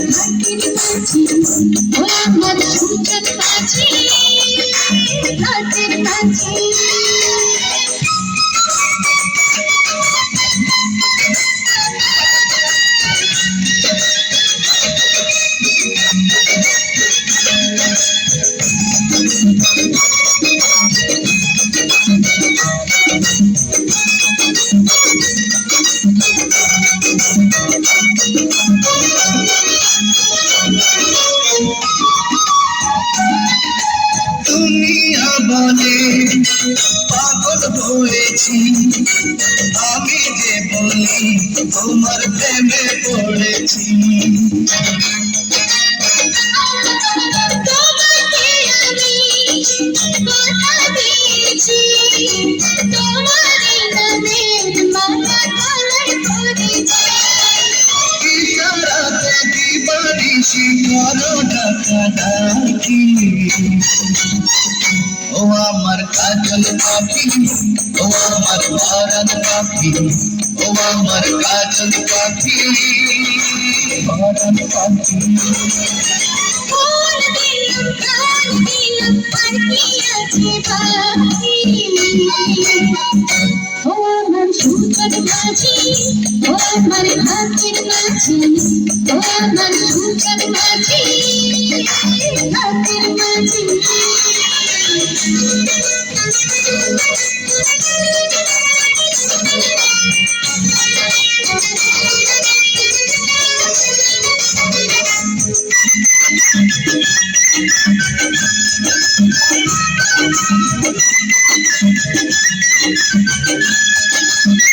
আমার ঘাটের মাঝি ও আমার সুজন মাঝি ঘাটের মাঝি দুনিয়া বলে পাগল হয়েছি। আমি যে বলি তোমার প্রেমে পড়েছি। দিবানিশি করো ডাকা ডাকি ও আমার কাজল পাখি ও আমার ভারত পাখি ও আমার কাজল পাখি ভারত পাখি আর কি আছে সুজন মাঝি ও আমার হাতের মাঝি ও আমার সুজন মাঝি হাতের মাঝি গাছের হাওয়া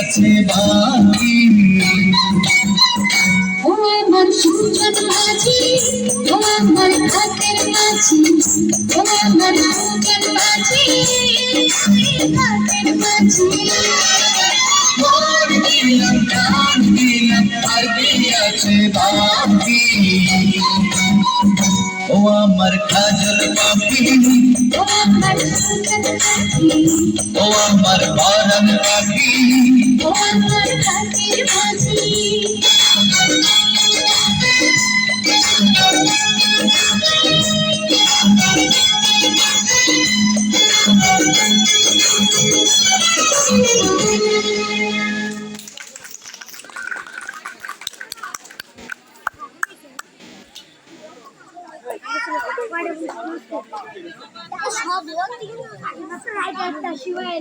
আছে বাকি ও আমার সুজন মাঝি ও আমার ঘাটের মাঝি ও আমার কাজল পাখি ও আমার সুজন মাঝি ও আমার বারান সব লোক রাইট একটা শিবায়